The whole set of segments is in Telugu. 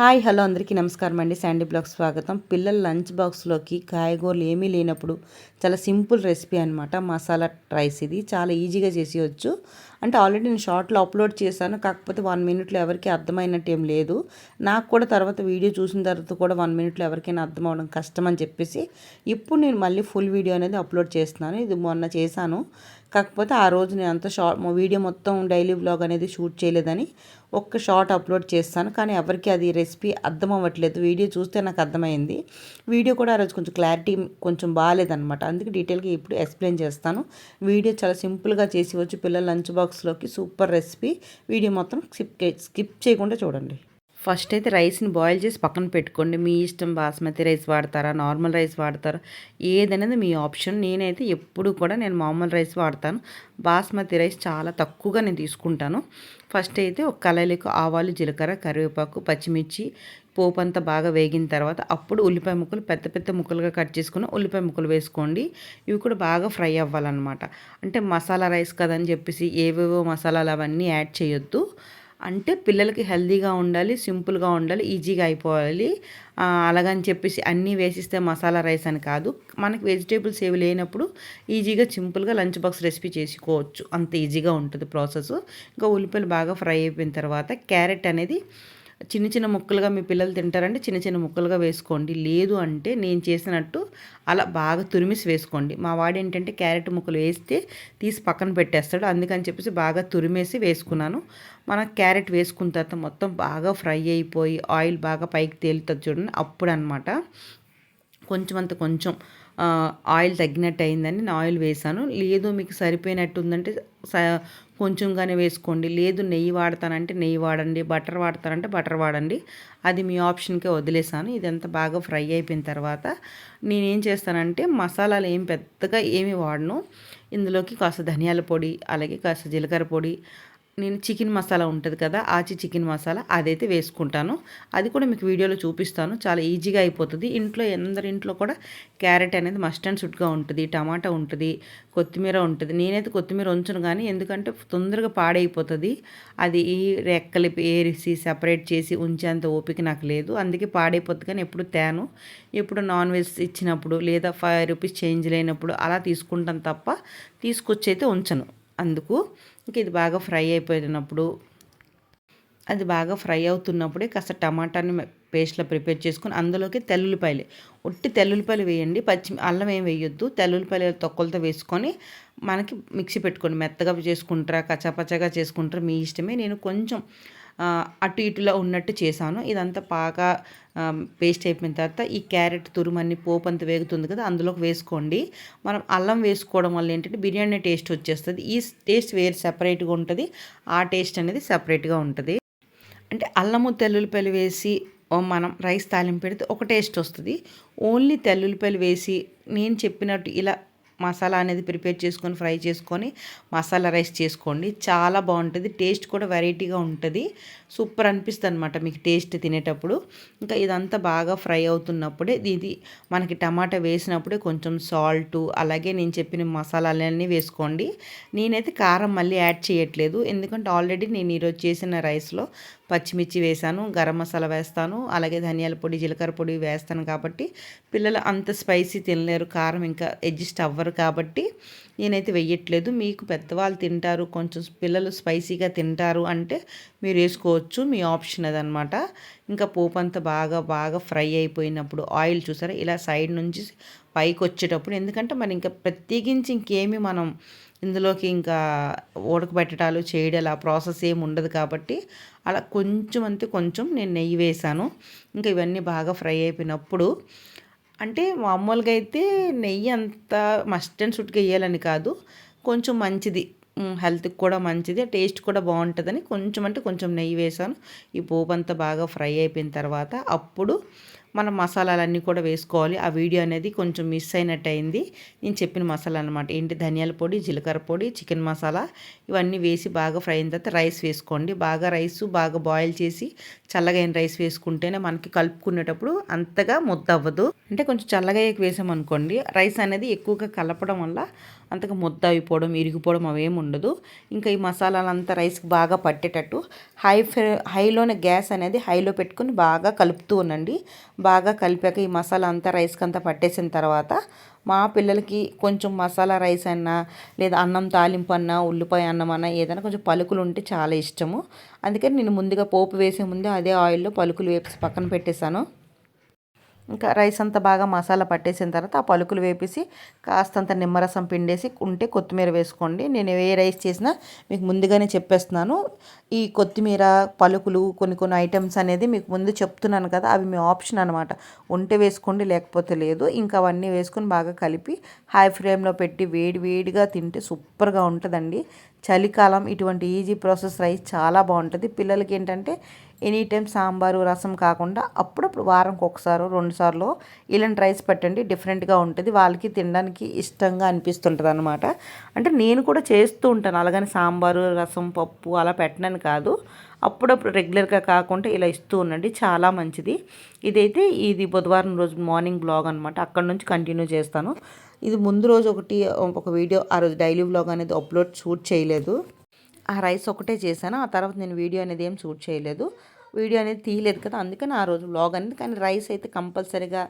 హాయ్ హలో అందరికీ నమస్కారం అండి. శాండీ బ్లాగ్ స్వాగతం. పిల్లల లంచ్ బాక్స్లోకి కాయగూరలు ఏమీ లేనప్పుడు చాలా సింపుల్ రెసిపీ అనమాట మసాలా రైస్ ఇది. చాలా ఈజీగా చేసేయచ్చు. అంటే ఆల్రెడీ నేను షార్ట్లో అప్లోడ్ చేశాను. కాకపోతే వన్ మినిట్లో ఎవరికి అర్థమైనట్టు ఏం లేదు. నాకు కూడా తర్వాత వీడియో చూసిన తర్వాత కూడా వన్ మినిట్లో ఎవరికైనా అర్థం అవడం కష్టం అని చెప్పేసి ఇప్పుడు నేను మళ్ళీ ఫుల్ వీడియో అనేది అప్లోడ్ చేస్తున్నాను. ఇది మొన్న చేశాను. కాకపోతే ఆ రోజు నేను అంత షార్ట్ వీడియో మొత్తం డైలీ బ్లాగ్ అనేది షూట్ చేయలేదని ఒక్క షార్ట్ అప్లోడ్ చేస్తాను. కానీ ఎవరికి అది రెసిపీ అర్థం అవ్వట్లేదు. వీడియో చూస్తే నాకు అర్థమైంది. వీడియో కూడా ఆ రోజు కొంచెం క్లారిటీ కొంచెం బాగాలేదనమాట అందుకే డీటెయిల్గా ఇప్పుడు ఎక్స్ప్లెయిన్ చేస్తాను. వీడియో చాలా సింపుల్గా చేసి వచ్చి పిల్లల లంచ్ బాక్స్లోకి సూపర్ రెసిపీ. వీడియో మొత్తం స్కిప్ స్కిప్ చేయకుండా చూడండి. ఫస్ట్ అయితే రైస్ని బాయిల్ చేసి పక్కన పెట్టుకోండి. మీ ఇష్టం బాస్మతి రైస్ వాడతారా నార్మల్ రైస్ వాడతారా ఏదనేది మీ ఆప్షన్. నేనైతే ఎప్పుడు కూడా నేను మామూలు రైస్ వాడతాను. బాస్మతి రైస్ చాలా తక్కువగా నేను తీసుకుంటాను. ఫస్ట్ అయితే ఒక కళాయిలకు ఆవాలు జీలకర్ర కరివేపాకు పచ్చిమిర్చి పోపు అంతా బాగా వేగిన తర్వాత అప్పుడు ఉల్లిపాయ ముక్కలు పెద్ద పెద్ద ముక్కలుగా కట్ చేసుకుని ఉల్లిపాయ ముక్కలు వేసుకోండి. ఇవి కూడా బాగా ఫ్రై అవ్వాలన్నమాట. అంటే మసాలా రైస్ కదని చెప్పేసి ఏవేవో మసాలాలు అవన్నీ యాడ్ చేయొద్దు. అంటే పిల్లలకి హెల్దీగా ఉండాలి సింపుల్గా ఉండాలి ఈజీగా అయిపోవాలి. అలాగని చెప్పేసి అన్నీ వేసిస్తే మసాలా రైస్ అని కాదు. మనకి వెజిటేబుల్స్ ఏవి లేనప్పుడు ఈజీగా సింపుల్గా లంచ్ బాక్స్ రెసిపీ చేసుకోవచ్చు. అంత ఈజీగా ఉంటుంది ప్రాసెస్. ఇంకా ఉల్లిపాయలు బాగా ఫ్రై అయిపోయిన తర్వాత క్యారెట్ అనేది చిన్న చిన్న ముక్కలుగా మీ పిల్లలు తింటారంటే చిన్న చిన్న ముక్కలుగా వేసుకోండి. లేదు అంటే నేను చేసినట్టు అలా బాగా తురిమిసి వేసుకోండి. మా వాడు ఏంటంటే క్యారెట్ ముక్కలు వేస్తే తీసి పక్కన పెట్టేస్తాడు. అందుకని చెప్పేసి బాగా తురిమేసి వేసుకున్నాను. మన క్యారెట్ వేసుకున్న తర్వాత మొత్తం బాగా ఫ్రై అయిపోయి ఆయిల్ బాగా పైకి తేలుతుంది చూడండి అప్పుడు అనమాట కొంచెం అంత కొంచెం ఆయిల్ తగ్గినట్టు అయిందని నేను ఆయిల్ వేసాను లేదు మీకు సరిపోయినట్టు ఉందంటే కొంచెంగానే వేసుకోండి. లేదు నెయ్యి వాడతానంటే నెయ్యి వాడండి. బటర్ వాడతానంటే బటర్ వాడండి. అది మీ ఆప్షన్కే వదిలేసాను ఇదంతా బాగా ఫ్రై అయిపోయిన తర్వాత నేనేం చేస్తానంటే మసాలాలు ఏం పెద్దగా ఏమి వాడను. ఇందులోకి కాస్త ధనియాల పొడి అలాగే కాస్త జీలకర్ర పొడి నేను చికెన్ మసాలా ఉంటుంది కదా ఆచి చికెన్ మసాలా అదైతే వేసుకుంటాను. అది కూడా మీకు వీడియోలో చూపిస్తాను. చాలా ఈజీగా అయిపోతుంది. ఇంట్లో అందరి ఇంట్లో కూడా క్యారెట్ అనేది మస్ట్ అండ్ సుట్గా ఉంటుంది టమాటా ఉంటుంది కొత్తిమీర ఉంటుంది. నేనైతే కొత్తిమీర ఉంచను కానీ ఎందుకంటే తొందరగా పాడైపోతుంది. అది ఈ రెక్కలు ఏరిసి సపరేట్ చేసి ఉంచేంత ఓపిక నాకు లేదు. అందుకే పాడైపోతుంది కానీ ఎప్పుడు తేను. ఎప్పుడు నాన్ వెజ్ ఇచ్చినప్పుడు లేదా ఫైవ్ రూపీస్ చేంజ్ లేనప్పుడు అలా తీసుకుంటాను తప్ప తీసుకొచ్చి అయితే ఉంచను. అందుకు ఇంక ఇది బాగా ఫ్రై అయిపోయినప్పుడు అది బాగా ఫ్రై అవుతున్నప్పుడే కాస్త టమాటాని పేస్ట్లో ప్రిపేర్ చేసుకుని అందులోకి తెల్లుల్లిపాయలు. ఒట్టి తెల్లుల్లిపాయలు వేయండి పచ్చి అల్లం ఏం వేయొద్దు. తెల్లుల్లిపాయలు తొక్కలతో వేసుకొని మనకి మిక్సీ పెట్టుకోండి. మెత్తగా చేసుకుంటారా కచ్చాపచ్చగా చేసుకుంటారా మీ ఇష్టమే. నేను కొంచెం అటు ఇటులో ఉన్నట్టు చేశాను. ఇదంతా బాగా పేస్ట్ అయిపోయిన తర్వాత ఈ క్యారెట్ తురుమన్ని పోపు అంత వేగుతుంది కదా అందులోకి వేసుకోండి. మనం అల్లం వేసుకోవడం వల్ల ఏంటంటే బిర్యానీ టేస్ట్ వచ్చేస్తుంది. ఈ టేస్ట్ వేరు సెపరేట్గా ఉంటుంది. ఆ టేస్ట్ అనేది సెపరేట్గా ఉంటుంది. అంటే అల్లము తెల్లుల్లిపాయలు వేసి మనం రైస్ తాలింపు పెడితే ఒక టేస్ట్ వస్తుంది. ఓన్లీ తెల్లుల్లిపాయలు వేసి నేను చెప్పినట్టు ఇలా మసాలా అనేది ప్రిపేర్ చేసుకొని ఫ్రై చేసుకొని మసాలా రైస్ చేసుకోండి. చాలా బాగుంటుంది. టేస్ట్ కూడా వెరైటీగా ఉంటుంది. సూపర్ అనిపిస్తుంది అనమాట మీకు టేస్ట్ తినేటప్పుడు. ఇంకా ఇదంతా బాగా ఫ్రై అవుతున్నప్పుడే ఇది మనకి టమాటా వేసినప్పుడే కొంచెం సాల్ట్ అలాగే నేను చెప్పిన మసాలాలన్నీ వేసుకోండి. నేనైతే కారం మళ్ళీ యాడ్ చేయట్లేదు. ఎందుకంటే ఆల్రెడీ నేను ఈరోజు చేసిన రైస్లో పచ్చిమిర్చి వేసాను గరం మసాలా వేస్తాను అలాగే ధనియాల పొడి జీలకర్ర పొడి వేస్తాను కాబట్టి పిల్లలు అంత స్పైసీ తినలేరు కారం ఇంకా అడ్జస్ట్ అవ్వరు కాబట్టి నేనైతే వెయ్యట్లేదు. మీకు పెద్దవాళ్ళు తింటారు కొంచెం పిల్లలు స్పైసీగా తింటారు అంటే మీరు వేసుకోవచ్చు మీ ఆప్షన్ అదనమాట. ఇంకా పోపు అంతా బాగా బాగా ఫ్రై అయిపోయినప్పుడు ఆయిల్ చూసారా ఇలా సైడ్ నుంచి పైకి వచ్చేటప్పుడు ఎందుకంటే మరి ఇంకా ప్రత్యేకించి ఇంకేమి మనం ఇందులోకి ఇంకా ఉడకబెట్టడాలు చేయడాలు ఆ ప్రాసెస్ ఏమి ఉండదు కాబట్టి అలా కొంచెం అంతే కొంచెం నేను నెయ్యి వేసాను. ఇంకా ఇవన్నీ బాగా ఫ్రై అయిపోయినప్పుడు అంటే మామూలుగా అయితే నెయ్యి అంత మస్ట్ అండ్ షుడ్గా వేయాలని కాదు కొంచెం మంచిది. హెల్త్కి కూడా మంచిది టేస్ట్ కూడా బాగుంటుందని కొంచెం అంటే కొంచెం నెయ్యి వేసాను. ఈ పోపు అంతా బాగా ఫ్రై అయిపోయిన తర్వాత అప్పుడు మనం మసాలాలన్నీ కూడా వేసుకోవాలి. ఆ వీడియో అనేది కొంచెం మిస్ అయినట్టు అయింది నేను చెప్పిన మసాలా అనమాట ఏంటి? ధనియాల పొడి జీలకర్ర పొడి చికెన్ మసాలా ఇవన్నీ వేసి బాగా ఫ్రై అయిన తర్వాత రైస్ వేసుకోండి. బాగా రైస్ బాగా బాయిల్ చేసి చల్లగా అయిన రైస్ వేసుకుంటేనే మనకి కలుపుకునేటప్పుడు అంతగా ముద్ద అవ్వదు అంటే కొంచెం చల్లగా వేసామనుకోండి రైస్ అనేది ఎక్కువగా కలపడం వల్ల అంతగా ముద్ద అయిపోవడం ఇరిగిపోవడం అవేమి ఉండదు. ఇంకా ఈ మసాలాలంతా రైస్కి బాగా పట్టేటట్టు హై ఫ్లే హైలోనే గ్యాస్ అనేది హైలో పెట్టుకుని బాగా కలుపుతూ ఉండండి. బాగా కలిపాక ఈ మసాలా అంతా రైస్కి అంతా పట్టేసిన తర్వాత మా పిల్లలకి కొంచెం మసాలా రైస్ అన్నా లేదా అన్నం తాలింపు అన్నా ఉల్లిపాయ అన్నం అన్నా ఏదైనా కొంచెం పలుకులు ఉంటే చాలా ఇష్టము. అందుకని నేను ముందుగా పోపు వేసే ముందే అదే ఆయిల్లో పలుకులు వేసి పక్కన పెట్టేశాను. ఇంకా రైస్ అంతా బాగా మసాలా పట్టేసిన తర్వాత ఆ పలుకులు వేపేసి కాస్తంత నిమ్మరసం పిండేసి ఉంటే కొత్తిమీర వేసుకోండి. నేను ఏ రైస్ చేసినా మీకు ముందుగానే చెప్పేస్తున్నాను. ఈ కొత్తిమీర పలుకులు కొన్ని కొన్ని ఐటమ్స్ అనేది మీకు ముందు చెప్తున్నాను కదా అవి మీ ఆప్షన్ అనమాట ఉంటే వేసుకోండి లేకపోతే లేదు. ఇంకా అవన్నీ వేసుకొని బాగా కలిపి హై ఫ్లేమ్లో పెట్టి వేడి వేడిగా తింటే సూపర్గా ఉంటుందండి. చలికాలం ఇటువంటి ఈజీ ప్రాసెస్ రైస్ చాలా బాగుంటుంది. పిల్లలకి ఏంటంటే ఎనీ టైం సాంబారు రసం కాకుండా అప్పుడప్పుడు వారంకి ఒకసారి రెండు సార్లు ఇలాంటి రైస్ పెట్టండి. డిఫరెంట్గా ఉంటుంది. వాళ్ళకి తినడానికి ఇష్టంగా అనిపిస్తుంటుంది అనమాట అంటే నేను కూడా చేస్తూ ఉంటాను. అలాగని సాంబారు రసం పప్పు అలా పెట్టనని కాదు. అప్పుడప్పుడు రెగ్యులర్గా కాకుండా ఇలా ఇస్తూ ఉండండి. చాలా మంచిది. ఇదైతే ఇది బుధవారం రోజు మార్నింగ్ బ్లాగ్ అనమాట అక్కడ నుంచి కంటిన్యూ చేస్తాను. ఇది ముందు రోజు ఒకటి ఒక వీడియో ఆ రోజు డైలీ బ్లాగ్ అనేది అప్లోడ్ షూట్ చేయలేదు. ఆ రైస్ ఒకటే చేశాను. ఆ తర్వాత నేను వీడియో అనేది ఏం షూట్ చేయలేదు. వీడియో అనేది తీయలేదు కదా అందుకని ఆ రోజు బ్లాగ్ అనేది. కానీ రైస్ అయితే కంపల్సరీగా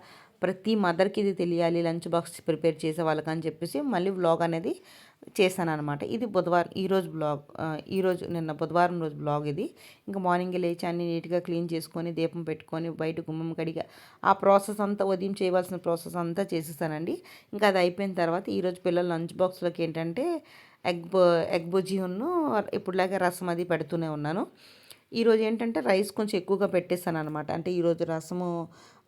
ప్రతి మదర్కి ఇది తెలియాలి లంచ్ బాక్స్ ప్రిపేర్ చేసే వాళ్ళకి అని చెప్పేసి మళ్ళీ బ్లాగ్ అనేది చేశాను అనమాట ఇది బుధవారం ఈరోజు బ్లాగ్ ఈరోజు నిన్న బుధవారం రోజు బ్లాగ్ ఇది. ఇంకా మార్నింగ్ లేచి అన్ని నీట్గా క్లీన్ చేసుకొని దీపం పెట్టుకొని బయట గుమ్మం కడిగా ఆ ప్రాసెస్ అంతా ఉదయం చేయవలసిన ప్రాసెస్ అంతా చేసేసానండి. ఇంకా అది అయిపోయిన తర్వాత ఈరోజు పిల్లల లంచ్ బాక్స్లోకి ఏంటంటే ఎగ్ ఎగ్ బుజ్జి ఉన్ను ఇప్పుడులాగా రసం అది పెడుతూనే ఉన్నాను. ఈరోజు ఏంటంటే రైస్ కొంచెం ఎక్కువగా పెట్టేస్తాను అనమాట అంటే ఈరోజు రసము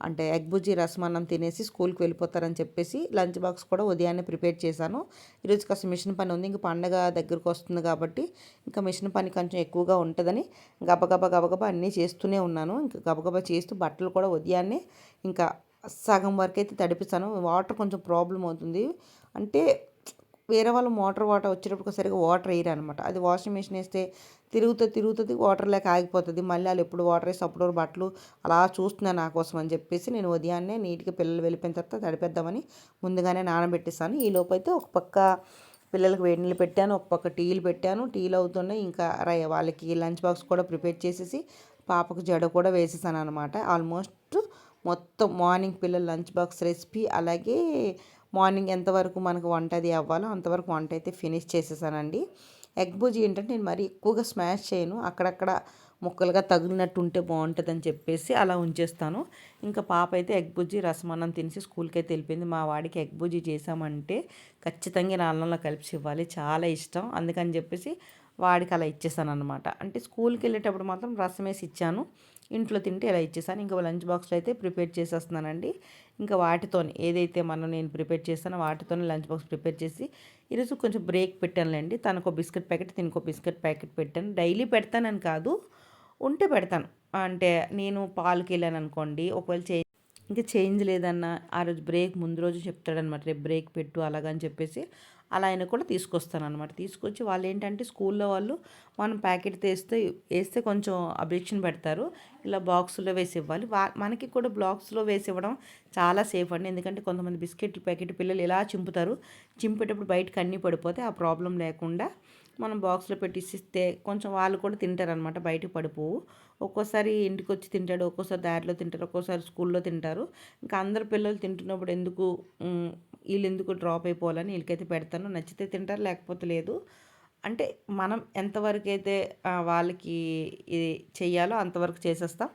అంటే ఎగ్ బుజ్జి రసం అన్నం తినేసి స్కూల్కి వెళ్ళిపోతారని చెప్పేసి లంచ్ బాక్స్ కూడా ఉదయాన్నే ప్రిపేర్ చేశాను. ఈరోజు కాస్త మిషన్ పని ఉంది. ఇంకా పండగ దగ్గరకు వస్తుంది కాబట్టి ఇంకా మిషన్ పని కొంచెం ఎక్కువగా ఉంటుందని గబగబా గబగబా అన్నీ చేస్తూనే ఉన్నాను. ఇంకా గబగబా చేస్తూ బట్టలు కూడా ఉదయాన్నే ఇంకా సగం వరకు అయితే తడిపిస్తాను. వాటర్ కొంచెం ప్రాబ్లం అవుతుంది. అంటే వేరే వాళ్ళు మోటార్ వాటర్ వచ్చేటప్పుడు సరిగా వాటర్ వేయరు అనమాట అది వాషింగ్ మిషన్ వేస్తే తిరుగుతూ తిరుగుతుంది వాటర్ లేక ఆగిపోతుంది. మళ్ళీ వాళ్ళు ఎప్పుడు వాటర్ వేసి అప్పుడు బట్టలు అలా చూస్తున్నాను నా కోసం అని చెప్పేసి నేను ఉదయాన్నే నీట్గా పిల్లలు వెళ్ళిపోయిన తర్వాత తడిపేద్దామని ముందుగానే నానబెట్టేస్తాను ఈ లోపైతే అయితే ఒక పక్క పిల్లలకు వేడి నీళ్ళు పెట్టాను ఒక పక్క టీలు పెట్టాను. టీలు అవుతున్నాయి. ఇంకా వాళ్ళకి లంచ్ బాక్స్ కూడా ప్రిపేర్ చేసేసి పాపకు జడ కూడా వేసేసాను అనమాట ఆల్మోస్ట్ మొత్తం మార్నింగ్ పిల్లల లంచ్ బాక్స్ రెసిపీ అలాగే మార్నింగ్ ఎంతవరకు మనకు వంట అది అవ్వాలో అంతవరకు వంట అయితే ఫినిష్ చేసేసానండి. ఎగ్ బుజీ ఏంటంటే నేను మరీ ఎక్కువగా స్మాష్ చేయను. అక్కడక్కడ ముక్కలుగా తగిలినట్టు ఉంటే బాగుంటుందని చెప్పేసి అలా ఉంచేస్తాను. ఇంకా పాప అయితే ఎగ్ బుజ్జి రసమన్నం తినేసి స్కూల్కి అయితే వెళ్ళిపోయింది. మా వాడికి ఎగ్ బుజ్జి చేసామంటే ఖచ్చితంగా నా అన్నంలో కలిపి ఇవ్వాలి. చాలా ఇష్టం. అందుకని చెప్పేసి వాడికి అలా ఇచ్చేసాను అనమాట అంటే స్కూల్కి వెళ్ళేటప్పుడు మాత్రం రసం వేసి ఇచ్చాను. ఇంట్లో తింటే ఇలా ఇచ్చేసాను. ఇంకా లంచ్ బాక్స్లో అయితే ప్రిపేర్ చేసేస్తున్నానండి. ఇంకా వాటితో ఏదైతే మనం నేను ప్రిపేర్ చేస్తానో వాటితోనే లంచ్ బాక్స్ ప్రిపేర్ చేసి ఈరోజు కొంచెం బ్రేక్ పెట్టానులేండి. తనకు బిస్కెట్ ప్యాకెట్ తినకో బిస్కెట్ ప్యాకెట్ పెట్టాను. డైలీ పెడతానని కాదు ఉంటే పెడతాను. అంటే నేను పాలకి వెళ్ళాను అనుకోండి ఒకవేళ చే ఇంకా చేంజ్ లేదన్న ఆ రోజు బ్రేక్ ముందు రోజు చెప్తాడనమాట రేపు బ్రేక్ పెట్టు అలాగని చెప్పేసి అలా ఆయన కూడా తీసుకొస్తాను అనమాట తీసుకొచ్చి వాళ్ళు ఏంటంటే స్కూల్లో వాళ్ళు మనం ప్యాకెట్ తెస్తే వేస్తే కొంచెం అబ్జెక్షన్ పెడతారు. ఇలా బాక్స్లో వేసి ఇవ్వాలి. వా మనకి కూడా బాక్స్లో వేసి ఇవ్వడం చాలా సేఫ్ అండి. ఎందుకంటే కొంతమంది బిస్కెట్ ప్యాకెట్ పిల్లలు ఇలా చింపుతారు? చింపేటప్పుడు బయటకు అన్నీ పడిపోతే ఆ ప్రాబ్లం లేకుండా మనం బాక్స్లో పెట్టిస్తే కొంచెం వాళ్ళు కూడా తింటారనమాట బయటకు పడిపోవు. ఒక్కోసారి ఇంటికి వచ్చి తింటాడు ఒక్కోసారి దారిలో తింటారు ఒక్కోసారి స్కూల్లో తింటారు. ఇంకా అందరు పిల్లలు తింటున్నప్పుడు ఎందుకు వీళ్ళు ఎందుకు డ్రాప్ అయిపోవాలని వీళ్ళకైతే పెడతాను. నచ్చితే తింటారు లేకపోతే లేదు. అంటే మనం ఎంతవరకు అయితే వాళ్ళకి ఇది చెయ్యాలో అంతవరకు చేసేస్తాం.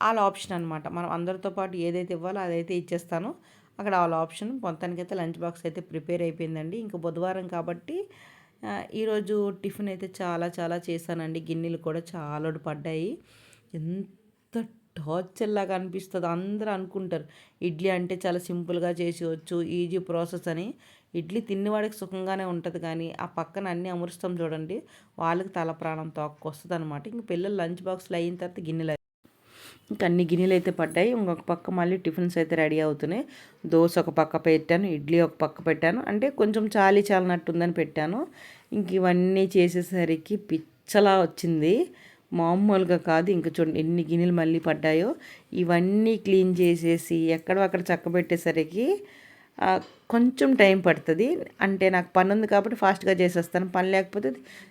వాళ్ళ ఆప్షన్ అనమాట మనం అందరితో పాటు ఏదైతే ఇవ్వాలో అదైతే ఇచ్చేస్తాను. అక్కడ వాళ్ళ ఆప్షన్. మొత్తానికైతే లంచ్ బాక్స్ అయితే ప్రిపేర్ అయిపోయిందండి. ఇంకా బుధవారం కాబట్టి ఈరోజు టిఫిన్ అయితే చాలా చాలా చేశానండి. గిన్నెలు కూడా చాలా పడ్డాయి ఎంత టార్చర్ లాగా అనిపిస్తుంది. అందరూ అనుకుంటారు ఇడ్లీ అంటే చాలా సింపుల్గా చేసేవచ్చు ఈజీ ప్రాసెస్ అని. ఇడ్లీ తిన్నవాడికి సుఖంగానే ఉంటుంది కానీ ఆ పక్కన అన్నీ అమరుస్తాం చూడండి వాళ్ళకి తల ప్రాణం తోక్కొస్తుంది అనమాట ఇంక పిల్లలు లంచ్ బాక్స్లో అయిన తర్వాత గిన్నెలు ఇంకా అన్ని గిన్నెలు అయితే పడ్డాయి. ఇంకొక పక్క మళ్ళీ టిఫిన్స్ అయితే రెడీ అవుతున్నాయి. దోశ ఒక పక్క పెట్టాను ఇడ్లీ ఒక పక్క పెట్టాను. అంటే కొంచెం చాలి చాలినట్టుందని పెట్టాను. ఇంక ఇవన్నీ చేసేసరికి పిచ్చలా వచ్చింది. మామూలుగా కాదు. ఇంకా చూడండి ఎన్ని గిన్నెలు మళ్ళీ పడ్డాయో. ఇవన్నీ క్లీన్ చేసేసి ఎక్కడో అక్కడ చక్కబెట్టేసరికి కొంచెం టైం పడుతుంది. అంటే నాకు పని ఉంది కాబట్టి ఫాస్ట్గా చేసేస్తాను. పని లేకపోతే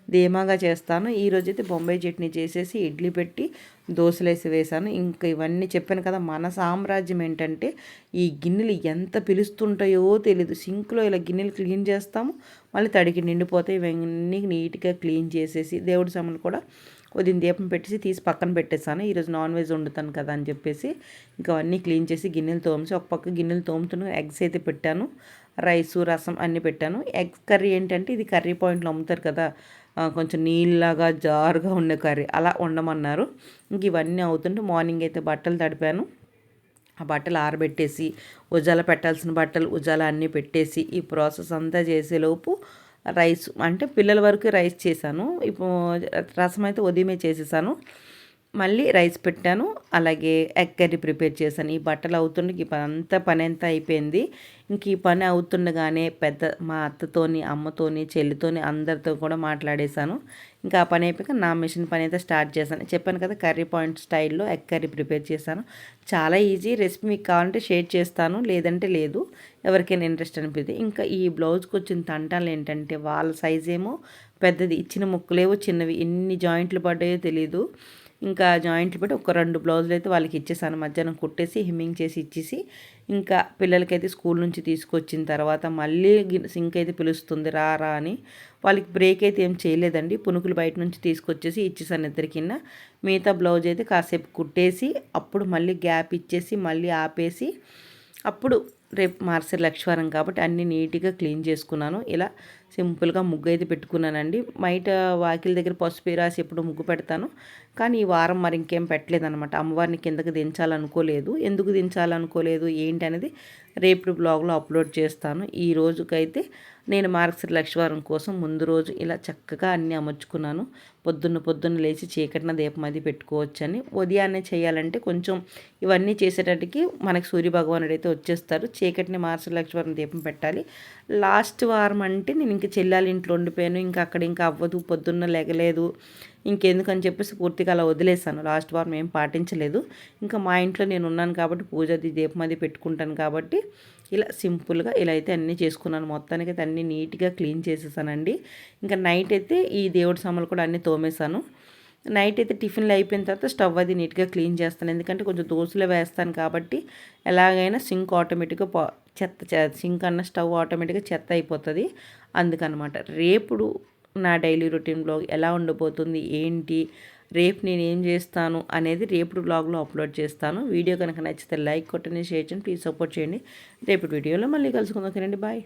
ధీమాగా చేస్తాను. ఈరోజు అయితే బొంబాయి చట్నీ చేసేసి ఇడ్లీ పెట్టి దోశలేసి వేసాను ఇంకా ఇవన్నీ చెప్పాను కదా మన సామ్రాజ్యం ఏంటంటే ఈ గిన్నెలు ఎంత పిలుస్తుంటాయో తెలీదు. సింక్లో ఇలా గిన్నెలు క్లీన్ చేస్తాము. మళ్ళీ తడికి నిండిపోతాయి. ఇవన్నీ నీట్గా క్లీన్ చేసేసి దేవుడి సామాన్లు కూడా ఉదయం దీపం పెట్టేసి తీసి పక్కన పెట్టేశాను. ఈరోజు నాన్ వెజ్ వండుతాను కదా అని చెప్పేసి ఇంకా అవన్నీ క్లీన్ చేసి గిన్నెలు తోమిసి ఒక పక్క గిన్నెలు తోముతున్నాను ఎగ్స్ అయితే పెట్టాను. రైసు రసం అన్నీ పెట్టాను. ఎగ్ కర్రీ ఏంటంటే ఇది కర్రీ పాయింట్లో అమ్ముతారు కదా కొంచెం నీళ్ళలాగా జారుగా ఉండే కర్రీ అలా ఉండమన్నారు ఇంక ఇవన్నీ అవుతుంటే మార్నింగ్ అయితే బట్టలు తడిపాను. ఆ బట్టలు ఆరబెట్టేసి ఉజాల పెట్టాల్సిన బట్టలు ఉజాల అన్నీ పెట్టేసి ఈ ప్రాసెస్ అంతా చేసేలోపు రైస్ అంటే పిల్లల వరకు రైస్ చేశాను. ఇప్పుడు రసం అయితే ఉదయమే చేసేసాను. మళ్ళీ రైస్ పెట్టాను. అలాగే ఎగ్ కర్రీ ప్రిపేర్ చేశాను. ఈ బట్టలు అవుతుండగా ఈ పని పని అంతా అయిపోయింది. ఇంక ఈ పని అవుతుండగానే పెద్ద మా అత్తతోని అమ్మతోని చెల్లితోని అందరితో కూడా మాట్లాడేశాను. ఇంకా ఆ పని అయిపోయాక నా మిషన్ పని అయితే స్టార్ట్ చేశాను. చెప్పాను కదా కర్రీ పాయింట్ స్టైల్లో ఎగ్ కర్రీ ప్రిపేర్ చేశాను. చాలా ఈజీ రెసిపీ మీకు కావాలంటే షేర్ చేస్తాను లేదంటే లేదు. ఎవరికైనా ఇంట్రెస్ట్ అనిపిది. ఇంకా ఈ బ్లౌజ్కి వచ్చిన తంటాలు ఏంటంటే వాళ్ళ సైజ్ ఏమో పెద్దది. ఇచ్చిన ముక్కలేవో చిన్నవి. ఎన్ని జాయింట్లు పడ్డాయో తెలియదు ఇంకా జాయింట్లు పెట్టి ఒక రెండు బ్లౌజులు అయితే వాళ్ళకి ఇచ్చేసాను. మధ్యాహ్నం కుట్టేసి హిమ్మింగ్ చేసి ఇచ్చేసి ఇంకా పిల్లలకైతే స్కూల్ నుంచి తీసుకొచ్చిన తర్వాత మళ్ళీ సింక్ అయితే పిలుస్తుంది రా రా అని. వాళ్ళకి బ్రేక్ అయితే ఏం చేయలేదండి. పునుకులు బయట నుంచి తీసుకొచ్చేసి ఇచ్చేసాను ఇద్దరికిన్న మిగతా బ్లౌజ్ అయితే కాసేపు కుట్టేసి అప్పుడు మళ్ళీ గ్యాప్ ఇచ్చేసి మళ్ళీ ఆపేసి అప్పుడు రేపు మార్చి లక్షవారం కాబట్టి అన్నీ నీట్గా క్లీన్ చేసుకున్నాను. ఇలా సింపుల్గా ముగ్గు అయితే పెట్టుకున్నానండి. బయట వాకిల దగ్గర పసుపు రాసి ఎప్పుడు ముగ్గు పెడతాను. కానీ ఈ వారం మరి ఇంకేం పెట్టలేదనమాట అమ్మవారిని కిందకి దించాలనుకోలేదు. ఎందుకు దించాలనుకోలేదు? ఏంటి అనేది రేపు బ్లాగ్లో అప్లోడ్ చేస్తాను. ఈ రోజుకైతే నేను మార్క్సర్ లక్షవారం కోసం ముందు రోజు ఇలా చక్కగా అన్నీ అమర్చుకున్నాను. పొద్దున్న పొద్దున్న లేచి చీకటిన దీపం అది పెట్టుకోవచ్చని. ఉదయాన్నే చేయాలంటే కొంచెం ఇవన్నీ చేసేటట్టుకి మనకి సూర్యభగవానుడు అయితే వచ్చేస్తారు. చీకటిని మార్చి లక్షవారం దీపం పెట్టాలి. లాస్ట్ వారం అంటే నేను ఇంక చెల్లాలి ఇంట్లో ఉండిపోయాను. ఇంకా అక్కడ ఇంకా అవ్వదు పొద్దున్న లెగలేదు. ఇంకెందుకని చెప్పేసి పూర్తిగా అలా వదిలేసాను లాస్ట్ వారం ఏం పాటించలేదు. ఇంకా మా ఇంట్లో నేను ఉన్నాను కాబట్టి పూజ అది దీపం అది పెట్టుకుంటాను కాబట్టి ఇలా సింపుల్గా ఇలా అయితే అన్నీ చేసుకున్నాను. మొత్తానికి అయితే అన్నీ నీట్గా క్లీన్ చేసేసానండి. ఇంకా నైట్ అయితే ఈ దేవుడి సామాన్లు కూడా అన్నీ తోమేశాను. నైట్ అయితే టిఫిన్లు అయిపోయిన తర్వాత స్టవ్ అది నీట్గా క్లీన్ చేస్తాను. ఎందుకంటే కొంచెం దోశలు వేస్తాను కాబట్టి ఎలాగైనా సింక్ ఆటోమేటిక్గా చెత్త సింక్ అన్న స్టవ్ ఆటోమేటిక్గా చెత్త అయిపోతుంది. అందుకనమాట. రేపుడు నా డైలీ రొటీన్ బ్లాగ్ ఎలా ఉండబోతుంది ఏంటి రేపు నేను ఏం చేస్తాను అనేది రేపు బ్లాగ్లో అప్లోడ్ చేస్తాను. వీడియో కనుక నచ్చితే లైక్ కొట్టండి షేర్ చేయండి ప్లీజ్ సపోర్ట్ చేయండి. రేపు వీడియోలో మళ్ళీ కలుసుకుందాం. బాయ్.